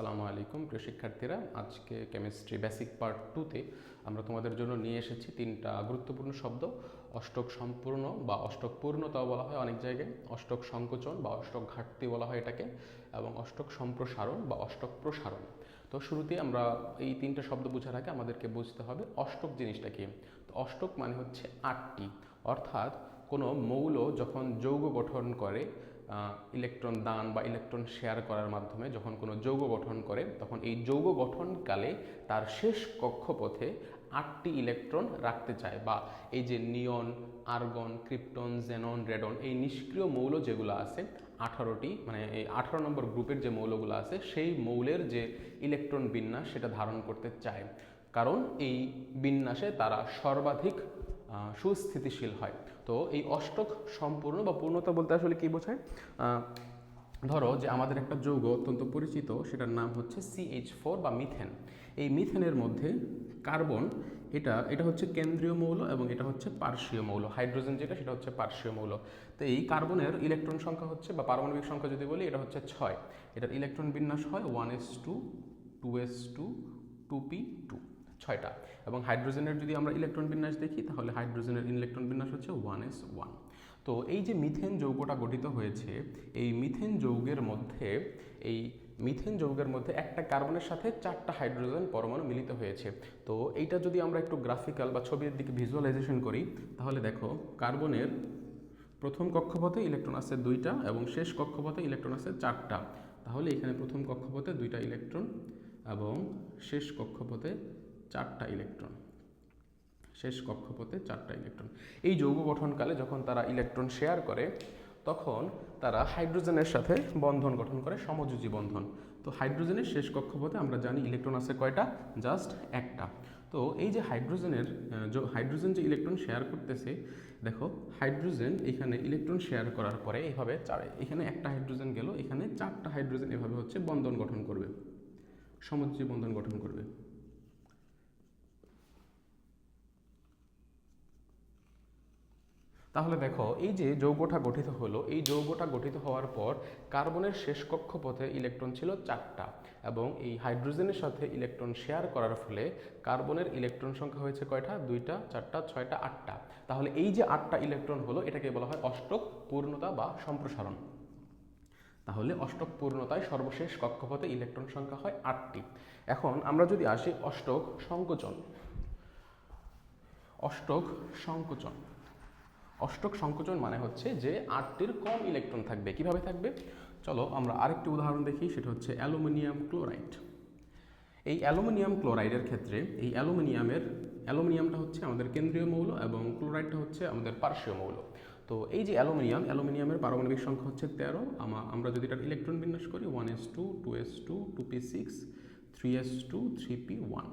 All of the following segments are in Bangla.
আসসালামু আলাইকুম। প্রিয় শিক্ষার্থীরা, আজকে কেমিস্ট্রি বেসিক পার্ট টুতে আমরা তোমাদের জন্য নিয়ে এসেছি তিনটা গুরুত্বপূর্ণ শব্দ। অষ্টক সম্পূর্ণ বা অষ্টক পূর্ণতাও বলা হয় অনেক জায়গায়। অষ্টক সংকোচন বা অষ্টক ঘাটতি বলা হয় এটাকে এবং অষ্টক সম্প্রসারণ বা অষ্টক প্রসারণ। তো শুরুতে আমরা এই তিনটা শব্দ বোঝার আগে আমাদেরকে বুঝতে হবে অষ্টক জিনিসটা কি? তো অষ্টক মানে হচ্ছে আটটি। অর্থাৎ কোনো মৌল যখন যৌগ গঠন করে ইলেকট্রন দান বা ইলেকট্রন শেয়ার করার মাধ্যমে যখন কোনো যৌগ গঠন করে, তখন এই যৌগ গঠনকালে তার শেষ কক্ষপথে আটটি ইলেকট্রন রাখতে চায় বা এই যে neon, argon, krypton xenon radon এই নিষ্ক্রিয় মৌল যেগুলো আছে, আঠারোটি মানে এই আঠারো নম্বর গ্রুপের যে মৌলগুলো আছে, সেই মৌলের যে ইলেকট্রন বিন্যাস সেটা ধারণ করতে চায়। কারণ এই বিন্যাসে তারা সর্বাধিক সুস্থিতিশীল হয়। তো এই অষ্টক সম্পূর্ণ বা পূর্ণতা বলতে আসলে কি বোঝায়? ধরো যে আমাদের একটা যৌগ অত্যন্ত পরিচিত, সেটার নাম হচ্ছে সিএইচ ফোর বা মিথেন এই মিথেনের মধ্যে কার্বন এটা এটা হচ্ছে কেন্দ্রীয় মৌল এবং এটা হচ্ছে পার্শ্বীয় মৌল। হাইড্রোজেন যেটা, সেটা হচ্ছে পার্শ্বীয় মৌল। তো এই কার্বনের ইলেকট্রন সংখ্যা হচ্ছে, বা পারমাণবিক সংখ্যা যদি বলি, এটা হচ্ছে ছয়। এটার ইলেকট্রন বিন্যাস হয় one s two two s two two p two ছয়টা। এবং হাইড্রোজেনের যদি আমরা ইলেকট্রন বিন্যাস দেখি, তাহলে হাইড্রোজেনের ইলেকট্রন বিন্যাস হচ্ছে ওয়ান এস ওয়ান। তো এই যে মিথেন যৌগটা গঠিত হয়েছে, এই মিথেন যৌগের মধ্যে, এই মিথেন যৌগের মধ্যে একটা কার্বনের সাথে চারটা হাইড্রোজেন পরমাণু মিলিত হয়েছে। তো এইটা যদি আমরা একটু গ্রাফিক্যাল বা ছবির দিকে ভিজুয়ালাইজেশন করি, তাহলে দেখো কার্বনের প্রথম কক্ষপথে ইলেকট্রন আছে দুইটা এবং শেষ কক্ষপথে ইলেকট্রন আছে চারটা। তাহলে এখানে প্রথম কক্ষপথে দুইটা ইলেকট্রন এবং শেষ কক্ষপথে চারটা ইলেকট্রন। শেষ কক্ষপথে চারটা ইলেকট্রন। এই যৌগ গঠনকালে যখন তারা ইলেকট্রন শেয়ার করে, তখন তারা হাইড্রোজেনের সাথে বন্ধন গঠন করে, সমযোজী বন্ধন। তো হাইড্রোজেনের শেষ কক্ষপথে আমরা জানি ইলেকট্রন আছে কয়টা? জাস্ট একটা। তো এই যে হাইড্রোজেনের হাইড্রোজেন যে ইলেকট্রন শেয়ার করতেছে, দেখো, হাইড্রোজেন এখানে ইলেকট্রন শেয়ার করার পরে এইভাবে চার এখানে একটা হাইড্রোজেন গেল, এখানে চারটা হাইড্রোজেন এভাবে হচ্ছে বন্ধন গঠন করবে। সমযোজী বন্ধন গঠন করবে। তাহলে দেখো, এই যে যৌগটা গঠিত হলো, এই যৌগটা গঠিত হওয়ার পর কার্বনের শেষ কক্ষপথে ইলেকট্রন ছিল চারটা এবং এই হাইড্রোজেনের সাথে ইলেকট্রন শেয়ার করার ফলে কার্বনের ইলেকট্রন সংখ্যা হয়েছে কয়টা? দুইটা, চারটা, ছয়টা, আটটা। তাহলে এই যে আটটা ইলেকট্রন হলো, এটাকে বলা হয় অষ্টক পূর্ণতা বা সম্প্রসারণ। তাহলে অষ্টক পূর্ণতায় সর্বশেষ কক্ষপথে ইলেকট্রন সংখ্যা হয় আটটি। এখন আমরা যদি আসি অষ্টক সংকোচন। অষ্টক সংকোচন। অষ্টক সংকোচন মানে হচ্ছে যে আটটির কম ইলেকট্রন থাকবে। কীভাবে থাকবে? চলো আমরা আরেকটি উদাহরণ দেখি, সেটা হচ্ছে অ্যালুমিনিয়াম ক্লোরাইড। এই অ্যালুমিনিয়াম ক্লোরাইডের ক্ষেত্রে এই অ্যালুমিনিয়ামের, অ্যালুমিনিয়ামটা হচ্ছে আমাদের কেন্দ্রীয় মৌল এবং ক্লোরাইডটা হচ্ছে আমাদের পার্শ্বীয় মৌল। তো এই যে অ্যালুমিনিয়াম, অ্যালুমিনিয়ামের পারমাণবিক সংখ্যা হচ্ছে তেরো। আমরা যদি এটার ইলেকট্রন বিন্যাস করি, one s two two s two two p six, three s two, three p one.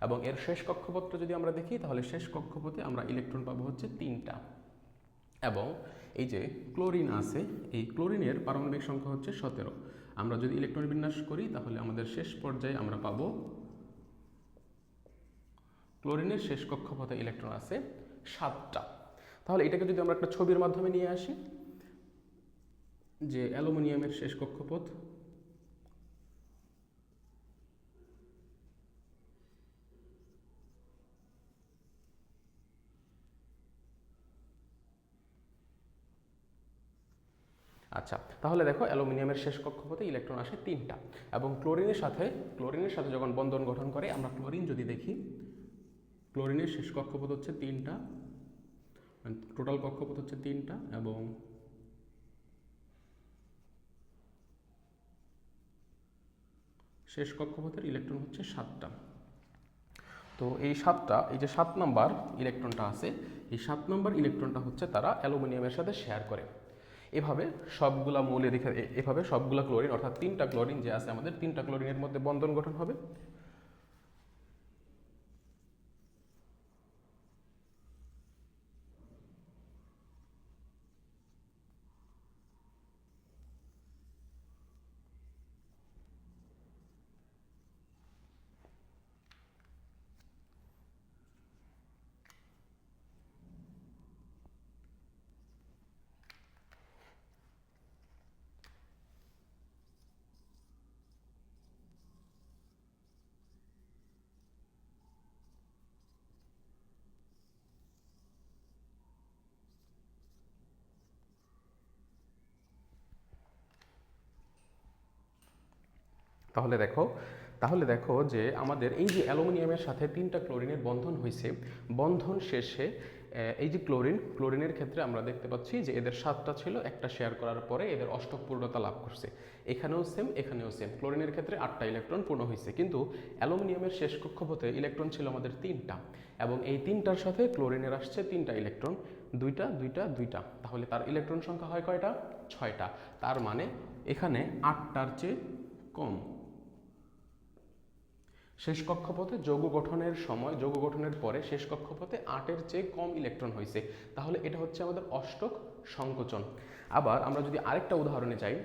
এবং এর শেষ কক্ষপথটা যদি আমরা দেখি, তাহলে শেষ কক্ষপথে আমরা ইলেকট্রন পাবো হচ্ছে তিনটা। এবং এই যে ক্লোরিন আছে, এই ক্লোরিনের পারমাণবিক সংখ্যা হচ্ছে সতেরো। আমরা যদি ইলেকট্রন বিন্যাস করি, তাহলে আমাদের শেষ পর্যায়ে আমরা পাবো ক্লোরিনের শেষ কক্ষপথে ইলেকট্রন আছে সাতটা। তাহলে এটাকে যদি আমরা একটা ছবির মাধ্যমে নিয়ে আসি, যে অ্যালুমিনিয়ামের শেষ কক্ষপথ আচ্ছা তাহলে দেখো অ্যালুমিনিয়ামের শেষ কক্ষপথে ইলেকট্রন আসে তিনটা এবং ক্লোরিনের সাথে ক্লোরিনের সাথে যখন বন্ধন গঠন করে, আমরা ক্লোরিন যদি দেখি, ক্লোরিনের শেষ কক্ষপথ হচ্ছে তিনটা, টোটাল কক্ষপথ হচ্ছে তিনটা এবং শেষ কক্ষপথের ইলেকট্রন হচ্ছে সাতটা। তো এই সাতটা, এই যে সাত নাম্বার ইলেকট্রনটা আছে, এই সাত নাম্বার ইলেকট্রনটা হচ্ছে তারা অ্যালুমিনিয়ামের সাথে শেয়ার করে। এভাবে সবগুলা মৌলের এভাবে সবগুলা ক্লোরিন অর্থাৎ তিনটা ক্লোরিন যে আছে আমাদের, তিনটা ক্লোরিনের মধ্যে বন্ধন গঠন হবে। তাহলে দেখো তাহলে দেখো যে আমাদের এই যে অ্যালুমিনিয়ামের সাথে তিনটা ক্লোরিনের বন্ধন হয়েছে, বন্ধন শেষে এই যে ক্লোরিন, ক্লোরিনের ক্ষেত্রে আমরা দেখতে পাচ্ছি যে এদের সাতটা ছিল, একটা শেয়ার করার পরে এদের অষ্টক পূর্ণতা লাভ করছে। এখানেও সেম এখানেও সেম ক্লোরিনের ক্ষেত্রে আটটা ইলেকট্রন পূর্ণ হয়েছে, কিন্তু অ্যালুমিনিয়ামের শেষ কক্ষপথে ইলেকট্রন ছিল আমাদের তিনটা, এবং এই তিনটার সাথে ক্লোরিনের আসছে তিনটা ইলেকট্রন দুইটা দুইটা দুইটা। তাহলে তার ইলেকট্রন সংখ্যা হয় কয়টা? ছয়টা। তার মানে এখানে আটটার চেয়ে কম। শেষ কক্ষপথে যৌগ গঠনের সময়, যৌগ গঠনের পরে শেষ কক্ষপথে আটের চেয়ে কম ইলেকট্রন হয়েছে। তাহলে এটা হচ্ছে আমাদের অষ্টক সংকোচন। আবার আমরা যদি আরেকটা উদাহরণে যাই।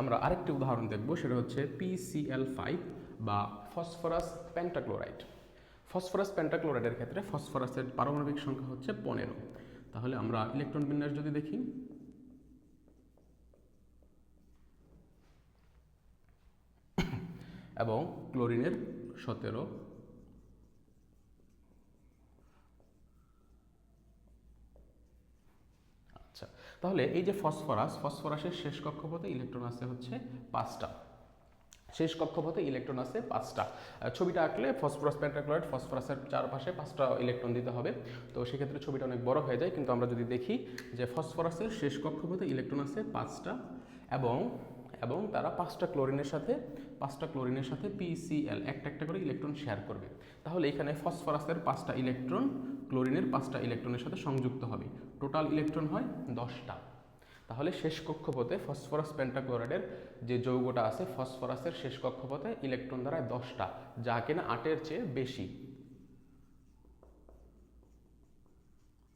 আমরা আরেকটি উদাহরণ দেখব, সেটা হচ্ছে পিসিএল ফাইভ বা ফসফরাস পেন্টাক্লোরাইড ফসফরাস পেন্টাক্লোরাইডের ক্ষেত্রে ফসফরাসের পারমাণবিক সংখ্যা হচ্ছে পনেরো। তাহলে আমরা ইলেকট্রন বিন্যাস যদি দেখি, এবং ক্লোরিনের সতেরো আচ্ছা তাহলে এই যে ফসফরাস, ফসফরাসের শেষ কক্ষপথে ইলেকট্রন আছে হচ্ছে পাঁচটা। শেষ কক্ষপথে ইলেকট্রন আছে পাঁচটা। ছবিটা আঁকলে ফসফরাস পেন্টাক্লোরাইড, ফসফরাসের চারপাশে পাঁচটা ইলেকট্রন দিতে হবে। তো সেক্ষেত্রে ছবিটা অনেক বড় হয়ে যায়, কিন্তু আমরা যদি দেখি যে ফসফরাসের শেষ কক্ষপথে ইলেকট্রন আছে পাঁচটা এবং এবং তারা পাঁচটা ক্লোরিনের সাথে, পাঁচটা ক্লোরিনের সাথে পিসিএল একটা একটা করে ইলেকট্রন শেয়ার করবে। তাহলে এখানে ফসফরাসের পাঁচটা ইলেকট্রন, ক্লোরিনের পাঁচটা ইলেকট্রনের সাথে সংযুক্ত হবে। টোটাল ইলেকট্রন হয় দশটা। তাহলে শেষ কক্ষপথে ফসফরাস পেন্টাক্লোরাইডের যে যৌগটা আছে, ফসফরাসের শেষ কক্ষপথে ইলেকট্রন দ্বারায় দশটা, যা কিনা আটের চেয়ে বেশি।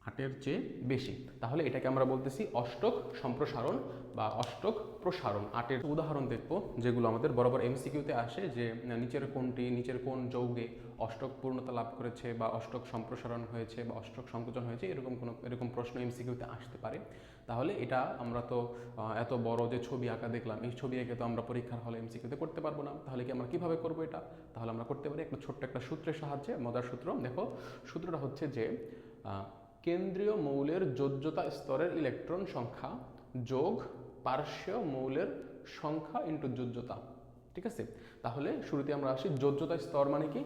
আটের চেয়ে বেশি। তাহলে এটাকে আমরা বলতেছি অষ্টক সম্প্রসারণ বা অষ্টক প্রসারণ। আটের উদাহরণ দেখব, যেগুলো আমাদের বরাবর এমসিকিউতে আসে যে, নিচের কোনটি নিচের কোন যৌগে অষ্টক পূর্ণতা লাভ করেছে বা অষ্টক সম্প্রসারণ হয়েছে বা অষ্টক সংকোচন হয়েছে, এরকম কোনো, এরকম প্রশ্ন এমসিকিউতে আসতে পারে। তাহলে এটা আমরা তো এত বড় যে ছবি আঁকা দেখলাম, এই ছবি এঁকে তো আমরা পরীক্ষার হলে এমসিকিউতে করতে পারব না। তাহলে কি আমরা কীভাবে করব এটা? তাহলে আমরা করতে পারি একটা ছোট্ট একটা সূত্রের সাহায্যে, মজার সূত্র। দেখো, সূত্রটা হচ্ছে যে কেন্দ্রীয় মৌলের যোজ্যতা স্তরের ইলেকট্রন সংখ্যা যোগ পার্শ্বীয় মৌলের সংখ্যা ইন্টু যোজ্যতা। ঠিক আছে? তাহলে শুরুতে আমরা আসি যোজ্যতা স্তর মানে কি?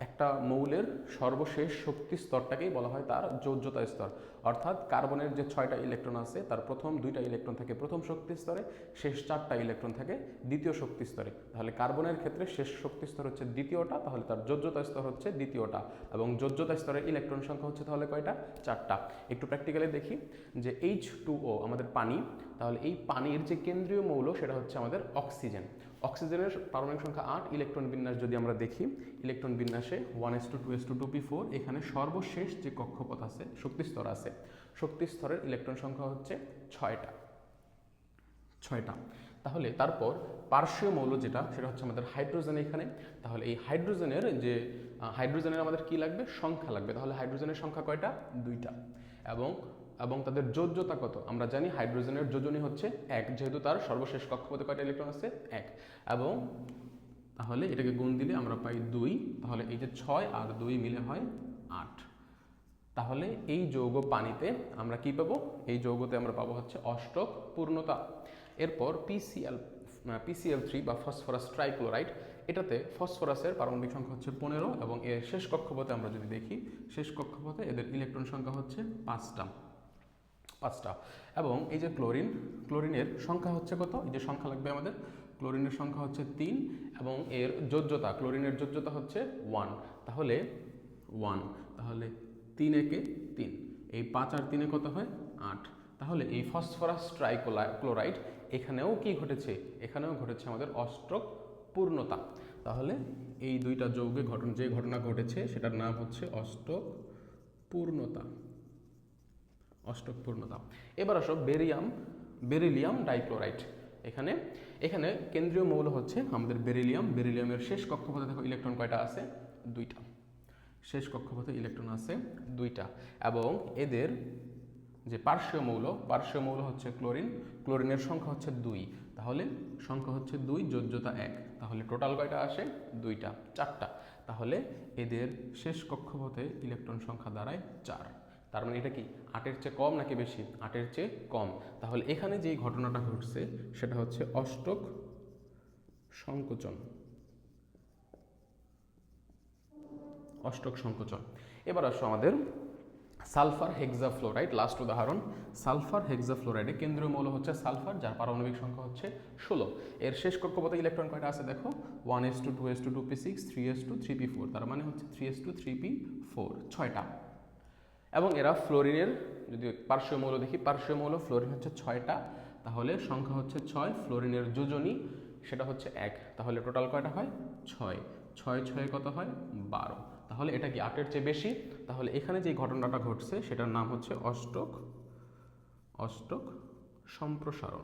একটা মৌলের সর্বশেষ শক্তি স্তরটাকেই বলা হয় তার যোজ্যতা স্তর। অর্থাৎ কার্বনের যে ছয়টা ইলেকট্রন আছে, তার প্রথম দুইটা ইলেকট্রন থাকে প্রথম শক্তি স্তরে, শেষ চারটা ইলেকট্রন থাকে দ্বিতীয় শক্তি স্তরে। তাহলে কার্বনের ক্ষেত্রে শেষ শক্তি স্তর হচ্ছে দ্বিতীয়টা, তাহলে তার যোজ্যতা স্তর হচ্ছে দ্বিতীয়টা। এবং যোজ্যতা স্তরের ইলেকট্রন সংখ্যা হচ্ছে তাহলে কয়টা? চারটা। একটু প্র্যাকটিক্যালি দেখি যে এইচ টু ও আমাদের পানি, তাহলে এই পানির যে কেন্দ্রীয় মৌল, সেটা হচ্ছে আমাদের অক্সিজেন। অক্সিজেনের পারমাণবিক সংখ্যা আট, ইলেকট্রন বিন্যাস যদি আমরা দেখি ইলেকট্রন বিন্যাসে one s two two s two two p four এখানে সর্বশেষ যে কক্ষপথ আছে, শক্তিস্তর আছে, শক্তিস্তরের ইলেকট্রন সংখ্যা হচ্ছে ছয়টা। ছয়টা। তাহলে তারপর পার্শ্বীয় মৌল যেটা, সেটা হচ্ছে আমাদের হাইড্রোজেন এখানে। তাহলে এই হাইড্রোজেনের যে হাইড্রোজেনের আমাদের কি লাগবে? সংখ্যা লাগবে। তাহলে হাইড্রোজেনের সংখ্যা কয়টা? দুইটা। এবং এবং তাদের যোজ্যতা কত? আমরা জানি হাইড্রোজেনের যোজনী হচ্ছে এক, যেহেতু তার সর্বশেষ কক্ষপথে কয়টা ইলেকট্রন আছে? এক। এবং তাহলে এটাকে গুণ দিলে আমরা পাই দুই, তাহলে এই যে ছয় আর দুই মিলে হয় আট। তাহলে এই যৌগ পানিতে আমরা কি পাবো? এই যৌগতে আমরা পাবো হচ্ছে অষ্টক পূর্ণতা। এরপর পিসিএল পিসিএল থ্রি বা ফসফরাস ট্রাইক্লোরাইড এটাতে ফসফরাসের পারমাণবিক সংখ্যা হচ্ছে পনেরো এবং এর শেষ কক্ষপথে আমরা যদি দেখি, শেষ কক্ষপথে এদের ইলেকট্রন সংখ্যা হচ্ছে পাঁচটা পাঁচটা। এবং এই যে ক্লোরিন ক্লোরিনের সংখ্যা হচ্ছে কত? এই যে সংখ্যা লাগবে আমাদের ক্লোরিনের সংখ্যা হচ্ছে তিন এবং এর যোজ্যতা, ক্লোরিনের যোজ্যতা হচ্ছে ওয়ান তাহলে ওয়ান তাহলে তিন একে তিন। এই পাঁচ আর তিনে কত হয়? আট। তাহলে এই ফসফরাস ট্রাইকোলা ক্লোরাইড এখানেও কি ঘটেছে? এখানেও ঘটেছে আমাদের অষ্টক পূর্ণতা। তাহলে এই দুইটা যৌগে ঘটন যে ঘটনা ঘটেছে, সেটার নাম হচ্ছে অষ্টক পূর্ণতা। অষ্টক পূর্ণতা। এবার আসো বেরিয়াম বেরিলিয়াম ডাইক্লোরাইড। এখানে। এখানে কেন্দ্রীয় মৌল হচ্ছে আমাদের বেরিলিয়াম। বেরিলিয়ামের শেষ কক্ষপথে দেখো ইলেকট্রন কয়টা আছে? দুইটা। শেষ কক্ষপথে ইলেকট্রন আছে দুইটা। এবং এদের যে পার্শ্বীয় মৌল পার্শ্বীয় মৌল হচ্ছে ক্লোরিন। ক্লোরিনের সংখ্যা হচ্ছে দুই। তাহলে সংখ্যা হচ্ছে দুই, যোজ্যতা এক। তাহলে টোটাল কয়টা আসে? দুইটা, চারটা। তাহলে এদের শেষ কক্ষপথে ইলেকট্রন সংখ্যা দাঁড়ায় চার। তার মানে এটা কি? আটের চেয়ে কম নাকি বেশি? আটের চেয়ে কম। তাহলে এখানে যেই ঘটনাটা ঘটছে, সেটা হচ্ছে অষ্টক সংকোচন। অষ্টক সংকোচন। এবার আসো আমাদের সালফার হেক্সাফ্লোরাইড লাস্ট উদাহরণ। সালফার হেক্সাফ্লোরাইডে কেন্দ্রীয় মৌল হচ্ছে সালফার, যার পারমাণবিক সংখ্যা হচ্ছে ষোলো। এর শেষ কক্ষপথে ইলেকট্রন কয়টা আছে, দেখো। One s two two s two two p six three s two three p four তার মানে হচ্ছে three s two three p four ছয়টা। এবং এরা ফ্লোরিনের, যদি পার্শ্বীয় মৌল দেখি, পার্শ্বীয় মৌল ফ্লোরিন হচ্ছে ছয়টা, তাহলে সংখ্যা হচ্ছে ছয়, ফ্লোরিনের যোজনী সেটা হচ্ছে এক, তাহলে টোটাল কয়টা হয়? ছয়। ছয় ছয় কত হয়? বারো। তাহলে এটা কি আটের চেয়ে বেশি? তাহলে এখানে যে ঘটনাটা ঘটছে, সেটার নাম হচ্ছে অষ্টক অষ্টক সম্প্রসারণ।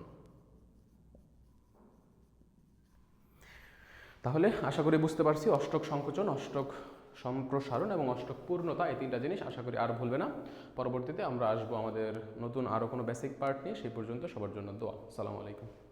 তাহলে আশা করি বুঝতে পারছি, অষ্টক সংকোচন, অষ্টক সম্প্রসারণ এবং অষ্টক পূর্ণতা এই তিনটা জিনিস আশা করি আর ভুলবে না। পরবর্তীতে আমরা আসব আমাদের নতুন আরও কোনো বেসিক পার্ট নিয়ে। সেই পর্যন্ত সবার জন্য দোয়া। সালামু আলাইকুম।